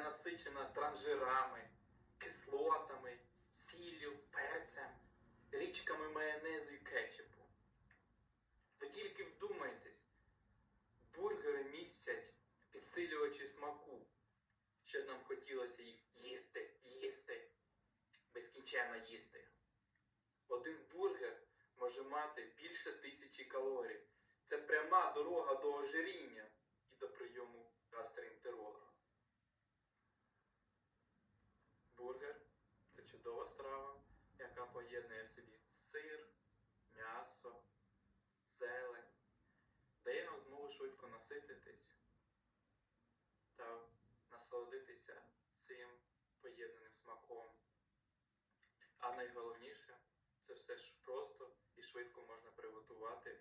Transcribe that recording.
насичена транжирами, кислотами, сіллю, перцем, річками майонезу і кетчупу. Ви тільки вдумайтесь, бургери містять підсилювачі смаку, щоб нам хотілося їх їсти, їсти, безкінченно їсти. Один бургер може мати більше тисячі калорій. Це пряма дорога до ожиріння і до прийому гастроентеролога. Бургер це чудова страва, яка поєднує в собі сир, м'ясо, зелень, дає нам змогу швидко насититись та насолодитися цим поєднаним смаком. А найголовніше, це все ж просто і швидко можна приготувати